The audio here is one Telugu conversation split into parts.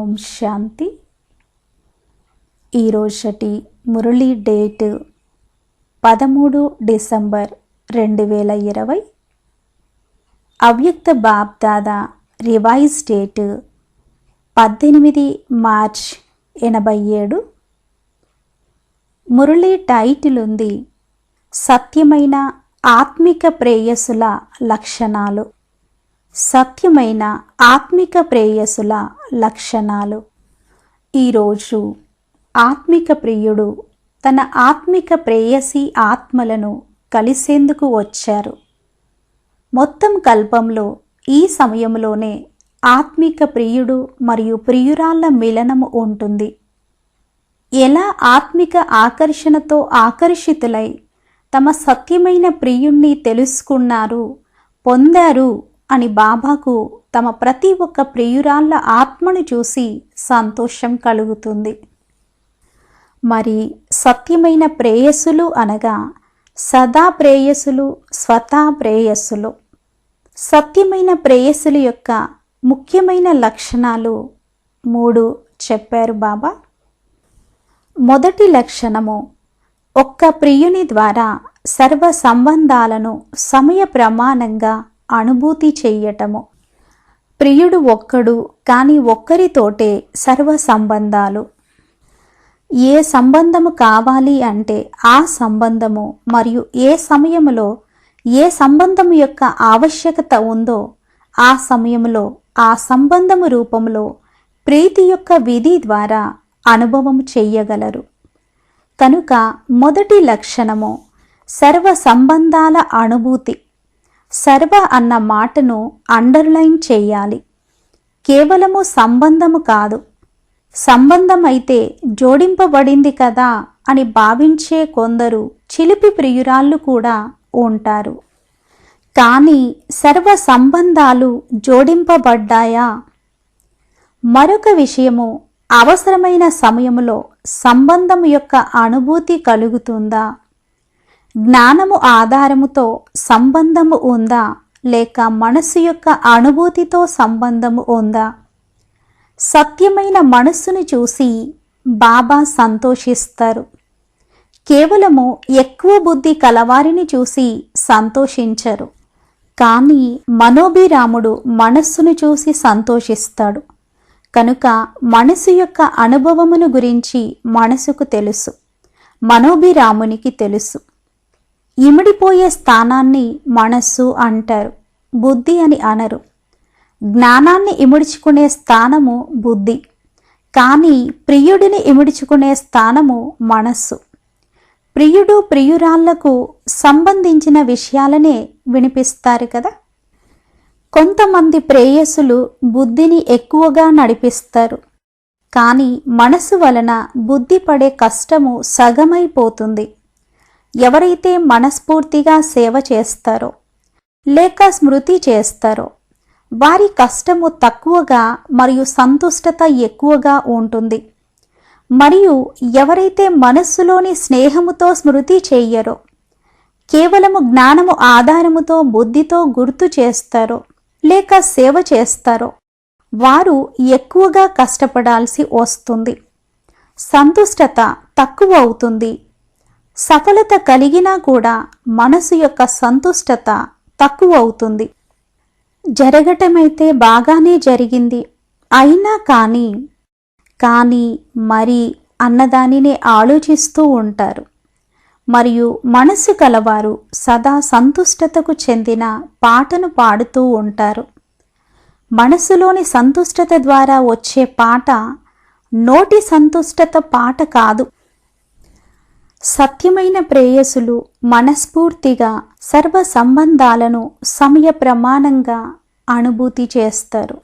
ఓం శాంతి. ఈరోజటి మురళీ డేట్ పదమూడు డిసెంబర్ రెండు వేల ఇరవై. అవ్యక్త బాబ్దాదా రివైజ్ డేట్ పద్దెనిమిది మార్చ్ ఎనభై ఏడు. మురళీ టైటిల్ ఉంది సత్యమైన ఆత్మిక ప్రేయసుల లక్షణాలు. సత్యమైన ఆత్మిక ప్రేయసుల లక్షణాలు. ఈరోజు ఆత్మిక ప్రియుడు తన ఆత్మిక ప్రేయసి ఆత్మలను కలిసేందుకు వచ్చారు. మొత్తం కల్పంలో ఈ సమయంలోనే ఆత్మిక ప్రియుడు మరియు ప్రియురాళ్ళ మిలనము ఉంటుంది. ఎలా ఆత్మిక ఆకర్షణతో ఆకర్షితులై తమ సత్యమైన ప్రియుణ్ణి తెలుసుకున్నారు పొందారు అని బాబాకు తమ ప్రతి ఒక్క ప్రియురాళ్ళ ఆత్మను చూసి సంతోషం కలుగుతుంది. మరి సత్యమైన ప్రేయసులు అనగా సదా ప్రేయసులు స్వతా ప్రేయస్సులు. సత్యమైన ప్రేయసుల యొక్క ముఖ్యమైన లక్షణాలు మూడు చెప్పారు బాబా. మొదటి లక్షణము ఒక్క ప్రియుని ద్వారా సర్వ సంబంధాలను సమయ ప్రమాణంగా అనుభూతి చెయ్యటము. ప్రియుడు ఒక్కడు కానీ ఒక్కరితోటే సర్వ సంబంధాలు. ఏ సంబంధము కావాలి అంటే ఆ సంబంధము మరియు ఏ సమయములో ఏ సంబంధము యొక్క ఆవశ్యకత ఉందో ఆ సమయంలో ఆ సంబంధము రూపంలో ప్రీతి యొక్క విధి ద్వారా అనుభవం చెయ్యగలరు. కనుక మొదటి లక్షణము సర్వ సంబంధాల అనుభూతి. సర్వ అన్న మాటను అండర్లైన్ చేయాలి. కేవలము సంబంధము కాదు. సంబంధం అయితే జోడింపబడింది కదా అని భావించే కొందరు చిలిపి ప్రియురాళ్ళు కూడా ఉంటారు. కానీ సర్వ సంబంధాలు జోడింపబడ్డాయా? మరొక విషయము అవసరమైన సమయంలో సంబంధం యొక్క అనుభూతి కలుగుతుందా? జ్ఞానము ఆధారముతో సంబంధము ఉందా? లేక మనసు యొక్క అనుభూతితో సంబంధము ఉందా? సత్యమైన మనస్సును చూసి బాబా సంతోషిస్తారు. కేవలము ఎక్కువ బుద్ధి కలవారిని చూసి సంతోషించరు. కానీ మనోభిరాముడు మనస్సును చూసి సంతోషిస్తాడు. కనుక మనసు యొక్క అనుభవమును గురించి మనసుకు తెలుసు. మనోభిరామునికి తెలుసు. ఇమిడిపోయే స్థానాన్ని మనస్సు అంటారు బుద్ధి అని అనరు. జ్ఞానాన్ని ఇముడుచుకునే స్థానము బుద్ధి కానీ ప్రియుడిని ఇముడుచుకునే స్థానము మనస్సు. ప్రియుడు ప్రియురాళ్ళకు సంబంధించిన విషయాలనే వినిపిస్తారు కదా. కొంతమంది ప్రేయసులు బుద్ధిని ఎక్కువగా నడిపిస్తారు కానీ మనసు వలన బుద్ధి పడే కష్టము సగమైపోతుంది. ఎవరైతే మనస్ఫూర్తిగా సేవ చేస్తారో లేక స్మృతి చేస్తారో వారి కష్టము తక్కువగా మరియు సంతుష్టత ఎక్కువగా ఉంటుంది. మరియు ఎవరైతే మనస్సులోని స్నేహముతో స్మృతి చెయ్యరో కేవలము జ్ఞానము ఆధారముతో బుద్ధితో గుర్తు చేస్తారో లేక సేవ చేస్తారో వారు ఎక్కువగా కష్టపడాల్సి వస్తుంది. సంతుష్టత తక్కువ అవుతుంది. సఫలత కలిగినా కూడా మనసు యొక్క సంతుష్టత తక్కువ అవుతుంది. జరగటమైతే బాగానే జరిగింది. అయినా కానీ కానీ మరి అన్నదానినే ఆలోచిస్తూ ఉంటారు. మరియు మనసు కలవారు సదా సంతుష్టతకు చెందిన పాటను పాడుతూ ఉంటారు. మనసులోని సంతుష్టత ద్వారా వచ్చే పాట నోటి సంతుష్టత పాట కాదు. సత్యమైన ప్రేయసులు మనస్ఫూర్తిగా సర్వ సంబంధాలను సమయ ప్రమాణంగా అనుభూతి చేస్తారు.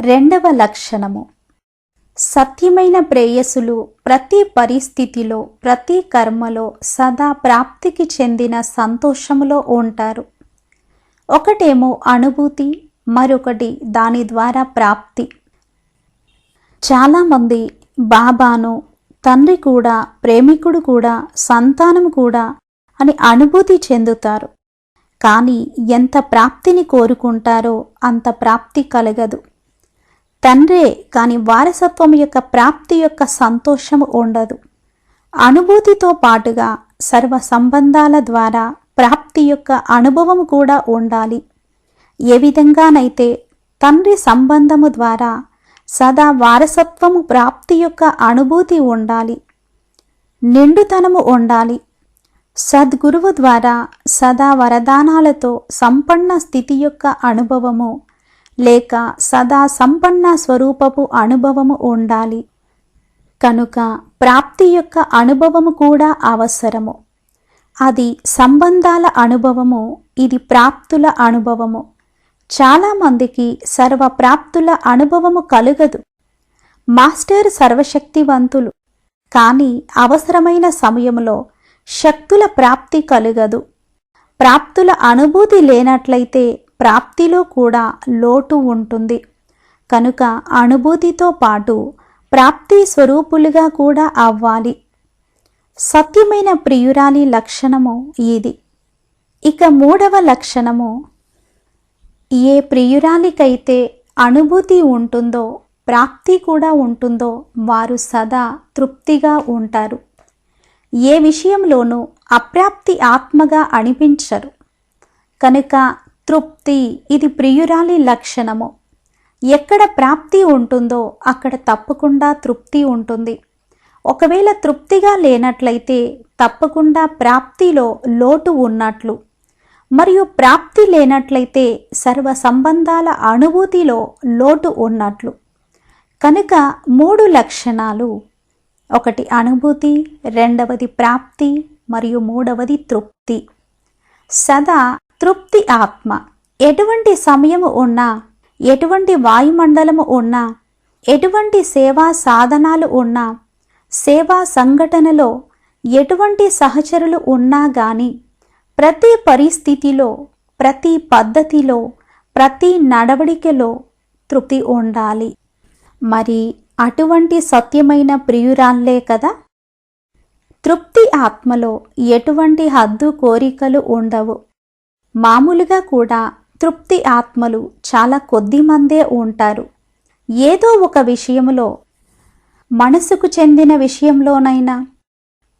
రెండవ లక్షణము. సత్యమైన ప్రేయసులు ప్రతి పరిస్థితిలో ప్రతి కర్మలో సదా ప్రాప్తికి చెందిన సంతోషములో ఉంటారు. ఒకటేమో అనుభూతి మరొకటి దాని ద్వారా ప్రాప్తి. చాలామంది బాబాను తండ్రి కూడా ప్రేమికుడు కూడా సంతానం కూడా అని అనుభూతి చెందుతారు. కానీ ఎంత ప్రాప్తిని కోరుకుంటారో అంత ప్రాప్తి కలగదు. తండ్రే కాని వారసత్వం యొక్క ప్రాప్తి యొక్క సంతోషము ఉండదు. అనుభూతితో పాటుగా సర్వ సంబంధాల ద్వారా ప్రాప్తి యొక్క అనుభవం కూడా ఉండాలి. ఏ విధంగానైతే తండ్రి సంబంధము ద్వారా సదా వారసత్వము ప్రాప్తి యొక్క అనుభూతి ఉండాలి. నిండుతనము ఉండాలి. సద్గురువు ద్వారా సదా వరదానాలతో సంపన్న స్థితి యొక్క అనుభవము లేక సదా సంపన్న స్వరూపపు అనుభవము ఉండాలి. కనుక ప్రాప్తి యొక్క అనుభవము కూడా అవసరము. అది సంబంధాల అనుభవము ఇది ప్రాప్తుల అనుభవము. చాలామందికి సర్వ ప్రాప్తుల అనుభవము కలుగదు. మాస్టర్ సర్వశక్తివంతులు. కానీ అవసరమైన సమయంలో శక్తుల ప్రాప్తి కలుగదు. ప్రాప్తుల అనుభూతి లేనట్లయితే ప్రాప్తిలో కూడా లోటు ఉంటుంది. కనుక అనుభూతితో పాటు ప్రాప్తి స్వరూపులుగా కూడా అవ్వాలి. సత్యమైన ప్రియురాలి లక్షణము ఇది. ఇక మూడవ లక్షణము ఏ ప్రియురాలికైతే అనుభూతి ఉంటుందో ప్రాప్తి కూడా ఉంటుందో వారు సదా తృప్తిగా ఉంటారు. ఏ విషయంలోనూ అప్రాప్తి ఆత్మగా అనిపించరు. కనుక తృప్తి ఇది ప్రియురాలి లక్షణము. ఎక్కడ ప్రాప్తి ఉంటుందో అక్కడ తప్పకుండా తృప్తి ఉంటుంది. ఒకవేళ తృప్తిగా లేనట్లయితే తప్పకుండా ప్రాప్తిలో లోటు ఉన్నట్లు. మరియు ప్రాప్తి లేనట్లయితే సర్వ సంబంధాల అనుభూతిలో లోటు ఉన్నట్లు. కనుక మూడు లక్షణాలు. ఒకటి అనుభూతి రెండవది ప్రాప్తి మరియు మూడవది తృప్తి. సదా తృప్తి ఆత్మ. ఎటువంటి సమయము ఉన్నా ఎటువంటి వాయుమండలము ఉన్నా ఎటువంటి సేవా సాధనాలు ఉన్నా సేవా సంఘటనలో ఎటువంటి సహచరులు ఉన్నా కానీ ప్రతి పరిస్థితిలో ప్రతి పద్ధతిలో ప్రతి నడవడికలో తృప్తి ఉండాలి. మరి అటువంటి సత్యమైన ప్రియురాల్లే కదా. తృప్తి ఆత్మలో ఎటువంటి హద్దు కోరికలు ఉండవు. మామూలుగా కూడా తృప్తి ఆత్మలు చాలా కొద్ది మందే ఉంటారు. ఏదో ఒక విషయంలో మనసుకు చెందిన విషయంలోనైనా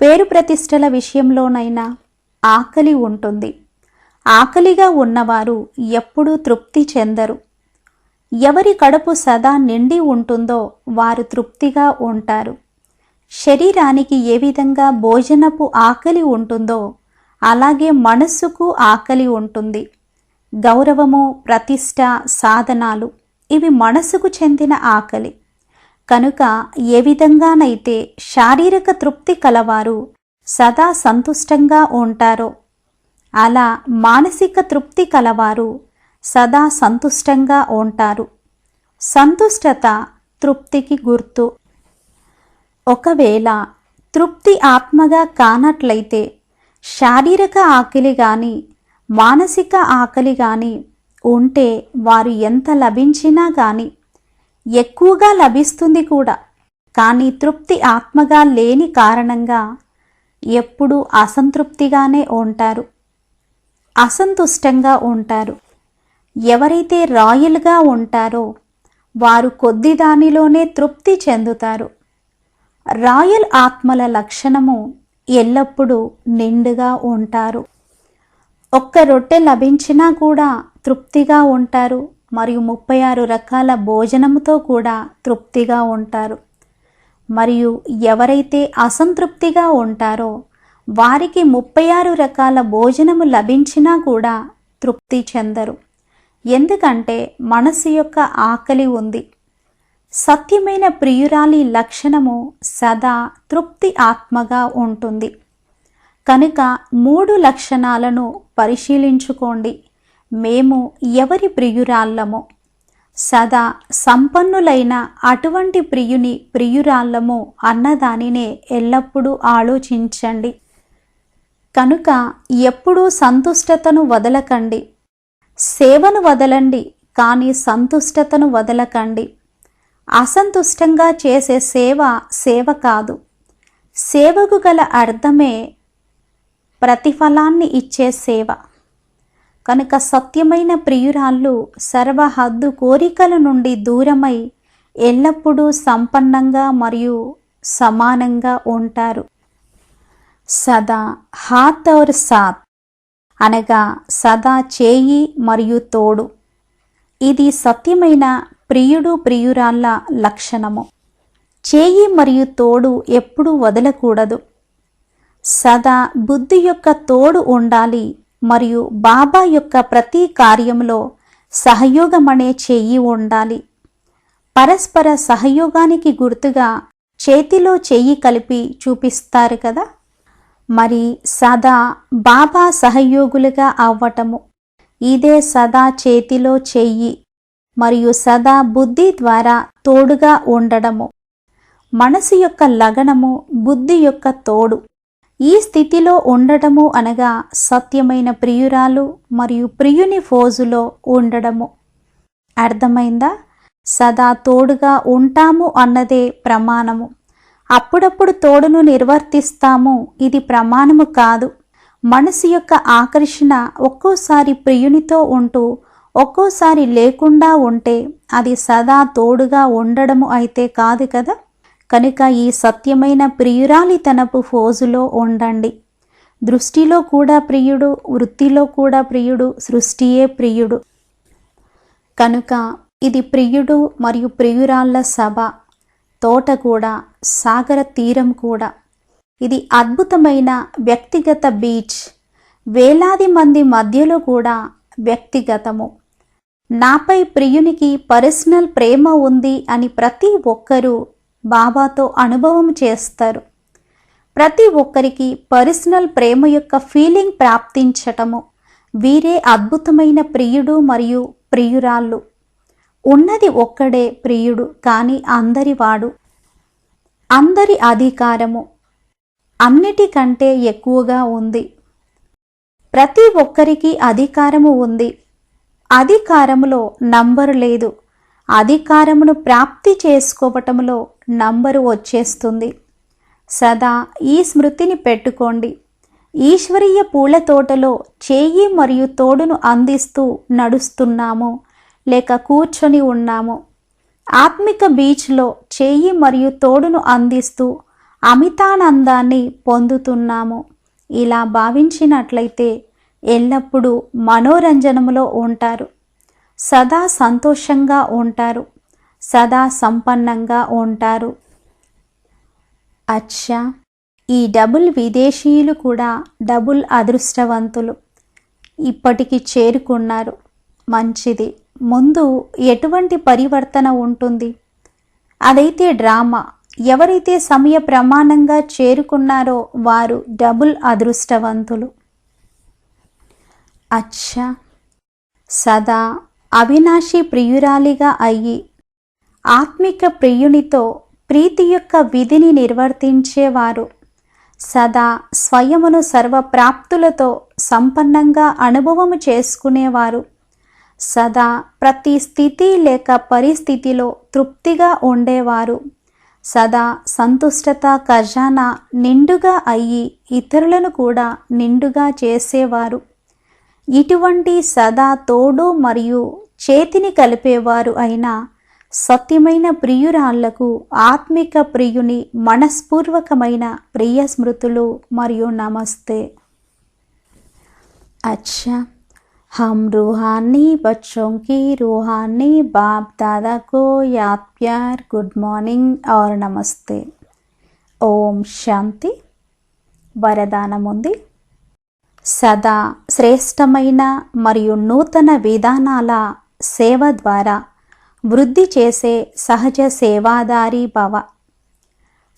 పేరు ప్రతిష్టల విషయంలోనైనా ఆకలి ఉంటుంది. ఆకలిగా ఉన్నవారు ఎప్పుడూ తృప్తి చెందరు. ఎవరి కడుపు సదా నిండి ఉంటుందో వారు తృప్తిగా ఉంటారు. శరీరానికి ఏ విధంగా భోజనపు ఆకలి ఉంటుందో అలాగే మనస్సుకు ఆకలి ఉంటుంది. గౌరవము ప్రతిష్ట సాధనాలు ఇవి మనసుకు చెందిన ఆకలి. కనుక ఏ విధంగానైతే శారీరక తృప్తి కలవారు సదా సంతుష్టంగా ఉంటారో. అలా మానసిక తృప్తి కలవారు సదా సంతుష్టంగా ఉంటారు. సంతుష్టత తృప్తికి గుర్తు. ఒకవేళ తృప్తి ఆత్మగా కానట్లయితే శారీరక ఆకలి కానీ మానసిక ఆకలి కానీ ఉంటే వారు ఎంత లభించినా కానీ ఎక్కువగా లభిస్తుంది కూడా. కానీ తృప్తి ఆత్మగా లేని కారణంగా ఎప్పుడూ అసంతృప్తిగానే ఉంటారు. అసంతుష్టంగా ఉంటారు. ఎవరైతే రాయల్గా ఉంటారో వారు కొద్ది దానిలోనే తృప్తి చెందుతారు. రాయల్ ఆత్మల లక్షణము ఎల్లప్పుడూ నిండుగా ఉంటారు. ఒక్క రొట్టె లభించినా కూడా తృప్తిగా ఉంటారు. మరియు ముప్పై ఆరు రకాల భోజనముతో కూడా తృప్తిగా ఉంటారు. మరియు ఎవరైతే అసంతృప్తిగా ఉంటారో వారికి ముప్పై ఆరు రకాల భోజనము లభించినా కూడా తృప్తి చెందరు. ఎందుకంటే మనసు యొక్క ఆకలి ఉంది. సత్యమైన ప్రియురాలి లక్షణము సదా తృప్తి ఆత్మగా ఉంటుంది. కనుక మూడు లక్షణాలను పరిశీలించుకోండి. మేము ఎవరి ప్రియురాళ్ళమో? సదా సంపన్నులైన అటువంటి ప్రియుని ప్రియురాళ్ళము అన్నదానినే ఎల్లప్పుడూ ఆలోచించండి. కనుక ఎప్పుడూ సంతుష్టతను వదలకండి. సేవను వదలండి కానీ సంతుష్టతను వదలకండి. అసంతుష్టంగా చేసే సేవ సేవ కాదు. సేవకు గల అర్థమే ప్రతిఫలాన్ని ఇచ్చే సేవ. కనుక సత్యమైన ప్రియురాళ్ళు సర్వహద్దు కోరికల నుండి దూరమై ఎల్లప్పుడూ సంపన్నంగా మరియు సమానంగా ఉంటారు. సదా హాత్ ఔర్ సాత్ అనగా సదా చేయి మరియు తోడు. ఇది సత్యమైన ప్రియుడు ప్రియురాళ్ళ లక్షణము. చేయి మరియు తోడు ఎప్పుడూ వదలకూడదు. సదా బుద్ధి యొక్క తోడు ఉండాలి మరియు బాబా యొక్క ప్రతి కార్యంలో సహయోగమనే చెయ్యి ఉండాలి. పరస్పర సహయోగానికి గుర్తుగా చేతిలో చెయ్యి కలిపి చూపిస్తారు కదా? మరి సదా బాబా సహయోగులుగా అవ్వటము. ఇదే సదా చేతిలో చెయ్యి మరియు సదా బుద్ధి ద్వారా తోడుగా ఉండడము. మనసు యొక్క లగనము బుద్ధి యొక్క తోడు. ఈ స్థితిలో ఉండటము అనగా సత్యమైన ప్రియురాలు మరియు ప్రియుని ఫోజులో ఉండడము. అర్థమైందా? సదా తోడుగా ఉంటాము అన్నదే ప్రమాణము. అప్పుడప్పుడు తోడును నిర్వర్తిస్తాము ఇది ప్రమాణము కాదు. మనసు యొక్క ఆకర్షణ ఒక్కోసారి ప్రియునితో ఉంటూ ఒక్కోసారి లేకుండా ఉంటే అది సదా తోడుగా ఉండడము అయితే కాదు కదా? కనుక ఈ సత్యమైన ప్రియురాలి తనపు ఫోజులో ఉండండి. దృష్టిలో కూడా ప్రియుడు వృత్తిలో కూడా ప్రియుడు సృష్టియే ప్రియుడు. కనుక ఇది ప్రియుడు మరియు ప్రియురాళ్ళ సభ తోట కూడా సాగర తీరం కూడా. ఇది అద్భుతమైన వ్యక్తిగత బీచ్. వేలాది మంది మధ్యలో కూడా వ్యక్తిగతము. నాపై ప్రియునికి పర్సనల్ ప్రేమ ఉంది అని ప్రతి ఒక్కరూ బాబాతో అనుభవం చేస్తారు. ప్రతి ఒక్కరికి పర్సనల్ ప్రేమ యొక్క ఫీలింగ్ ప్రాప్తించటము వీరే అద్భుతమైన ప్రియుడు మరియు ప్రియురాళ్ళు. ఉన్నది ఒక్కడే ప్రియుడు కానీ అందరి వాడు అందరి అధికారము అన్నిటికంటే ఎక్కువగా ఉంది. ప్రతి ఒక్కరికి అధికారము ఉంది. అధికారములో నంబరు లేదు. అధికారమును ప్రాప్తి చేసుకోవటంలో నంబరు వచ్చేస్తుంది. సదా ఈ స్మృతిని పెట్టుకోండి. ఈశ్వరీయ పూల తోటలో చేయి మరియు తోడును అందిస్తూ నడుస్తున్నాము లేక కూర్చొని ఉన్నాము. ఆత్మిక బీచ్లో చేయి మరియు తోడును అందిస్తూ అమితానందాన్ని పొందుతున్నాము. ఇలా భావించినట్లయితే ఎల్లప్పుడూ మనోరంజనములో ఉంటారు. సదా సంతోషంగా ఉంటారు. సదా సంపన్నంగా ఉంటారు. అచ్చా! ఈ డబుల్ విదేశీయులు కూడా డబుల్ అదృష్టవంతులు. ఇప్పటికి చేరుకున్నారు. మంచిది. ముందు ఎటువంటి పరివర్తన ఉంటుంది? అదైతే డ్రామా. ఎవరైతే సమయ ప్రమాణంగా చేరుకున్నారో వారు డబుల్ అదృష్టవంతులు. అచ్చా! సదా అవినాశి ప్రియురాలిగా అయ్యి ఆత్మిక ప్రియునితో ప్రీతి యొక్క విధిని నిర్వర్తించేవారు. సదా స్వయమును సర్వప్రాప్తులతో సంపన్నంగా అనుభవము చేసుకునేవారు. సదా ప్రతి స్థితి లేక పరిస్థితిలో తృప్తిగా ఉండేవారు. సదా సంతుష్టత ఖజానా నిండుగా అయ్యి ఇతరులను కూడా నిండుగా చేసేవారు. ఇటువంటి సదా తోడు మరియు చేతిని కలిపేవారు అయిన సత్యమైన ప్రియురాళ్లకు ఆత్మిక ప్రియుని మనస్పూర్వకమైన ప్రియ స్మృతులు మరియు నమస్తే अच्छा हम रूहानी बच्चों की रूहानी बाप दादा को याद प्यार गुड मॉर्निंग और नमस्ते ఓం శాంతి వరదానం ఉంది సదా శ్రేష్టమైన మరియు నూతన విధానాల సేవ ద్వారా వృద్ధి చేసే సహజ సేవాదారి భవ.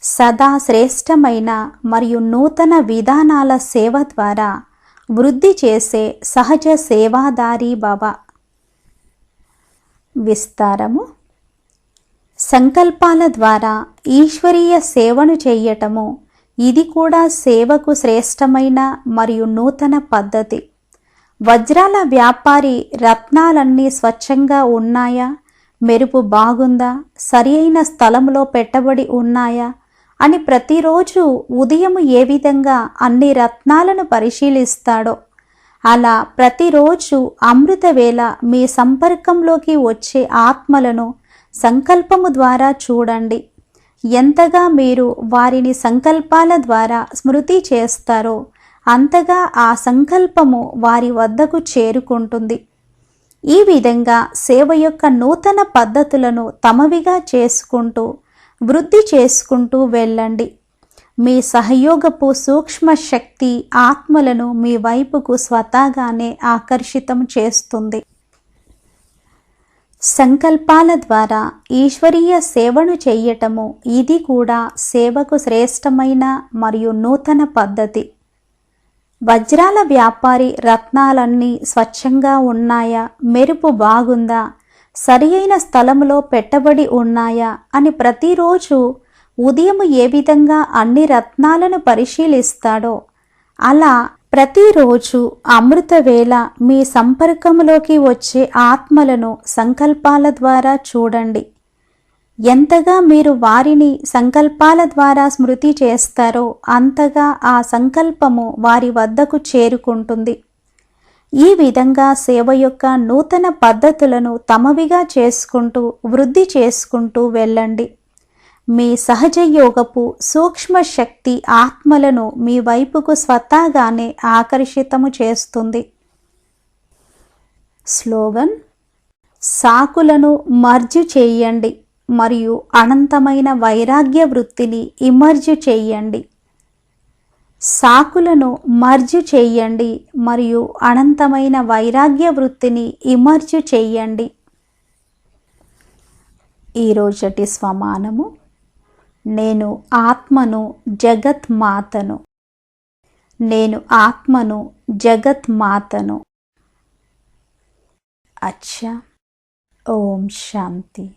సదా శ్రేష్టమైన మరియు నూతన విధానాల సేవ ద్వారా వృద్ధి చేసే సహజ సేవాదారి భవ. విస్తారము. సంకల్పాల ద్వారా ఈశ్వరీయ సేవను చేయటము ఇది కూడా సేవకు శ్రేష్టమైన మరియు నూతన పద్ధతి. వజ్రాల వ్యాపారి రత్నాలన్నీ స్వచ్ఛంగా ఉన్నాయా? మెరుపు బాగుందా? సరి అయిన స్థలంలో పెట్టబడి ఉన్నాయా? అని ప్రతిరోజు ఉదయం ఏ విధంగా అన్ని రత్నాలను పరిశీలిస్తాడో అలా ప్రతిరోజు అమృతవేళ మీ సంపర్కంలోకి వచ్చే ఆత్మలను సంకల్పము ద్వారా చూడండి. ఎంతగా మీరు వారిని సంకల్పాల ద్వారా స్మృతి చేస్తారో అంతగా ఆ సంకల్పము వారి వద్దకు చేరుకుంటుంది. ఈ విధంగా సేవ యొక్క నూతన పద్ధతులను తమవిగా చేసుకుంటూ వృద్ధి చేసుకుంటూ వెళ్ళండి. మీ సహయోగపు సూక్ష్మ శక్తి ఆత్మలను మీ వైపుకు స్వతహాగానే ఆకర్షితం చేస్తుంది. సంకల్పాల ద్వారా ఈశ్వరీయ సేవను చేయటము ఇది కూడా సేవకు శ్రేష్టమైన మరియు నూతన పద్ధతి. వజ్రాల వ్యాపారి రత్నాలన్నీ స్వచ్ఛంగా ఉన్నాయా? మెరుపు బాగుందా? సరి అయిన స్థలంలో పెట్టబడి ఉన్నాయా? అని ప్రతిరోజు ఉదయం ఏ విధంగా అన్ని రత్నాలను పరిశీలిస్తాడో అలా ప్రతిరోజు అమృతవేళ మీ సంపర్కంలోకి వచ్చే ఆత్మలను సంకల్పాల ద్వారా చూడండి. ఎంతగా మీరు వారిని సంకల్పాల ద్వారా స్మృతి చేస్తారో అంతగా ఆ సంకల్పము వారి వద్దకు చేరుకుంటుంది. ఈ విధంగా సేవ యొక్క నూతన పద్ధతులను తమవిగా చేసుకుంటూ వృద్ధి చేసుకుంటూ వెళ్ళండి. మీ సహజ యోగపు సూక్ష్మ శక్తి ఆత్మలను మీ వైపుకు స్వతహాగానే ఆకర్షితము చేస్తుంది. స్లోగన్ సాకులను మర్జు చేయండి. మరియు అనంతమైన వైరాగ్య వృత్తిని ఇమర్జు చేయండి. సాకులను మర్జు చేయండి మరియు అనంతమైన వైరాగ్య వృత్తిని ఇమర్జు చేయండి. ఈరోజటి స్వమానము నేను ఆత్మను జగత్ మాతను. నేను ఆత్మను జగత్ మాతను. అచ్చా ఓం శాంతి.